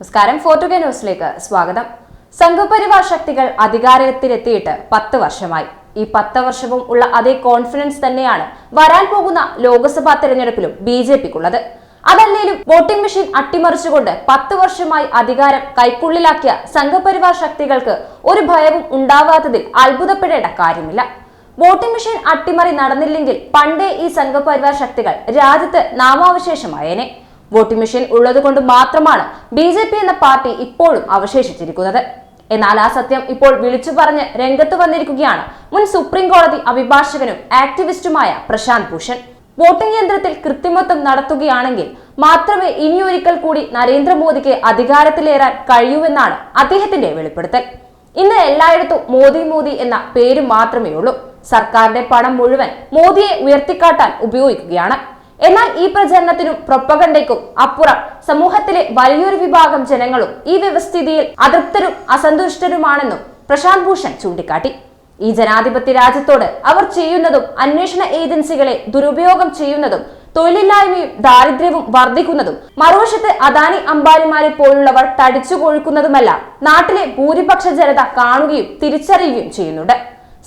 നമസ്കാരം. ഫോർട്ടുഗേ ന്യൂസിലേക്ക് സ്വാഗതം. സംഘപരിവാർ ശക്തികൾ അധികാരത്തിലെത്തിയിട്ട് പത്ത് വർഷമായി. ഈ പത്ത് വർഷവും ഉള്ള അതേ കോൺഫിഡൻസ് തന്നെയാണ് വരാൻ പോകുന്ന ലോക്സഭാ തെരഞ്ഞെടുപ്പിലും ബി ജെ പിക്കുള്ളത്. അതല്ലേലും വോട്ടിംഗ് മെഷീൻ അട്ടിമറിച്ചുകൊണ്ട് പത്ത് വർഷമായി അധികാരം കൈക്കുള്ളിലാക്കിയ സംഘപരിവാർ ശക്തികൾക്ക് ഒരു ഭയവും ഉണ്ടാവാത്തതിൽ അത്ഭുതപ്പെടേണ്ട കാര്യമില്ല. വോട്ടിംഗ് മെഷീൻ അട്ടിമറി നടന്നില്ലെങ്കിൽ പണ്ടേ ഈ സംഘപരിവാർ ശക്തികൾ രാജ്യത്ത് നാമാവശേഷമായേനെ. വോട്ടിംഗ് മെഷീൻ ഉള്ളതുകൊണ്ട് മാത്രമാണ് ബി ജെ പി എന്ന പാർട്ടി ഇപ്പോഴും അവശേഷിച്ചിരിക്കുന്നത്. എന്നാൽ ആ സത്യം ഇപ്പോൾ വിളിച്ചു പറഞ്ഞ് രംഗത്ത് വന്നിരിക്കുകയാണ് മുൻ സുപ്രീം കോടതി അഭിഭാഷകനും ആക്ടിവിസ്റ്റുമായ പ്രശാന്ത് ഭൂഷൺ. വോട്ടിംഗ് യന്ത്രത്തിൽ കൃത്രിമത്വം നടത്തുകയാണെങ്കിൽ മാത്രമേ ഇനിയൊരിക്കൽ കൂടി നരേന്ദ്രമോദിക്ക് അധികാരത്തിലേറാൻ കഴിയൂവെന്നാണ് അദ്ദേഹത്തിന്റെ വെളിപ്പെടുത്തൽ. ഇന്ന് എല്ലായിടത്തും മോദി മോദി എന്ന പേര് മാത്രമേ ഉള്ളൂ സർക്കാരിന്റെ പണം മുഴുവൻ മോദിയെ ഉയർത്തിക്കാട്ടാൻ ഉപയോഗിക്കുകയാണ്. എന്നാൽ ഈ പ്രചരണത്തിനും പ്രൊപ്പകണ്ടയ്ക്കും അപ്പുറം സമൂഹത്തിലെ വലിയൊരു വിഭാഗം ജനങ്ങളും ഈ വ്യവസ്ഥിതിയിൽ അതൃപ്തരും അസന്തുഷ്ടരുമാണെന്നും പ്രശാന്ത് ഭൂഷൺ ചൂണ്ടിക്കാട്ടി. ഈ ജനാധിപത്യ രാജ്യത്തോട് അവർ ചെയ്യുന്നതും അന്വേഷണ ഏജൻസികളെ ദുരുപയോഗം ചെയ്യുന്നതും തൊഴിലില്ലായ്മയും ദാരിദ്ര്യവും വർദ്ധിക്കുന്നതും മറുവശത്ത് അദാനി അംബാനിമാരെ പോലുള്ളവർ തടിച്ചു കൊഴുക്കുന്നതുമല്ല നാട്ടിലെ ഭൂരിപക്ഷ ജനത കാണുകയും തിരിച്ചറിയുകയും ചെയ്യുന്നുണ്ട്.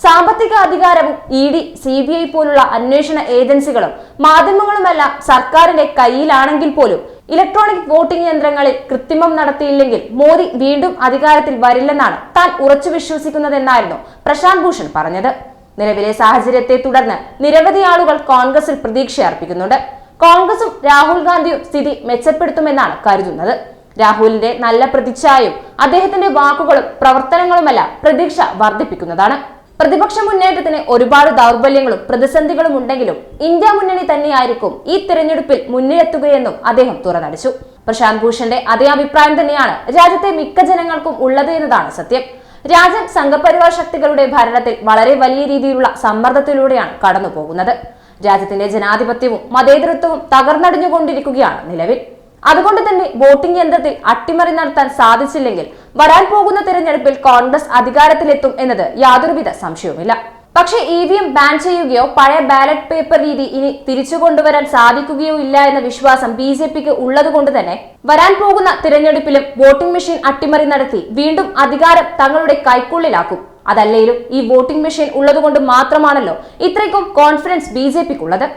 സാമ്പത്തിക അധികാരവും E D C B I പോലുള്ള അന്വേഷണ ഏജൻസികളും മാധ്യമങ്ങളുമെല്ലാം സർക്കാരിന്റെ കയ്യിലാണെങ്കിൽ പോലും ഇലക്ട്രോണിക് വോട്ടിംഗ് യന്ത്രങ്ങളിൽ കൃത്രിമം നടത്തിയില്ലെങ്കിൽ മോദി വീണ്ടും അധികാരത്തിൽ വരില്ലെന്നാണ് താൻ ഉറച്ചു വിശ്വസിക്കുന്നതെന്നായിരുന്നു പ്രശാന്ത് ഭൂഷൺ പറഞ്ഞത്. നിലവിലെ സാഹചര്യത്തെ തുടർന്ന് നിരവധി ആളുകൾ കോൺഗ്രസിൽ പ്രതീക്ഷ അർപ്പിക്കുന്നുണ്ട് കോൺഗ്രസും രാഹുൽ ഗാന്ധിയും സ്ഥിതി മെച്ചപ്പെടുത്തുമെന്നാണ് കരുതുന്നത്. രാഹുലിന്റെ നല്ല പ്രതിച്ഛായും അദ്ദേഹത്തിന്റെ വാക്കുകളും പ്രവർത്തനങ്ങളുമെല്ലാം പ്രതീക്ഷ വർദ്ധിപ്പിക്കുന്നതാണ്. പ്രതിപക്ഷ മുന്നേറ്റത്തിന് ഒരുപാട് ദൗർബല്യങ്ങളും പ്രതിസന്ധികളും ഉണ്ടെങ്കിലും ഇന്ത്യ മുന്നണി തന്നെയായിരിക്കും ഈ തിരഞ്ഞെടുപ്പിൽ മുന്നിലെത്തുകയെന്നും അദ്ദേഹം തുറന്നടിച്ചു. പ്രശാന്ത് ഭൂഷന്റെ അതേ അഭിപ്രായം തന്നെയാണ് രാജ്യത്തെ മിക്ക ജനങ്ങൾക്കും ഉള്ളത് എന്നതാണ് സത്യം. രാജ്യം സംഘപരിവാർ ശക്തികളുടെ ഭരണത്തിൽ വളരെ വലിയ രീതിയിലുള്ള സമ്മർദ്ദത്തിലൂടെയാണ് കടന്നുപോകുന്നത്. രാജ്യത്തിന്റെ ജനാധിപത്യവും മതേതരത്വവും തകർന്നടിഞ്ഞുകൊണ്ടിരിക്കുകയാണ് നിലവിൽ. അതുകൊണ്ട് തന്നെ വോട്ടിംഗ് യന്ത്രത്തിൽ അട്ടിമറി നടത്താൻ സാധിച്ചില്ലെങ്കിൽ വരാൻ പോകുന്ന തെരഞ്ഞെടുപ്പിൽ കോൺഗ്രസ് അധികാരത്തിലെത്തും എന്നത് യാതൊരുവിധ സംശയവുമില്ല. പക്ഷേ ഇ വി എം ബാൻ ചെയ്യുകയോ പഴയ ബാലറ്റ് പേപ്പർ രീതി ഇനി തിരിച്ചു കൊണ്ടുവരാൻ സാധിക്കുകയോ ഇല്ല എന്ന വിശ്വാസം ബി ജെ പിക്ക് ഉള്ളതുകൊണ്ട് തന്നെ വരാൻ പോകുന്ന തിരഞ്ഞെടുപ്പിലും വോട്ടിംഗ് മെഷീൻ അട്ടിമറി നടത്തി വീണ്ടും അധികാരം തങ്ങളുടെ കൈക്കുള്ളിലാക്കും. അതല്ലേലും ഈ വോട്ടിംഗ് മെഷീൻ ഉള്ളതുകൊണ്ട് മാത്രമാണല്ലോ ഇത്രയ്ക്കും കോൺഫിഡൻസ് ബി ജെ പിക്കുള്ളത്.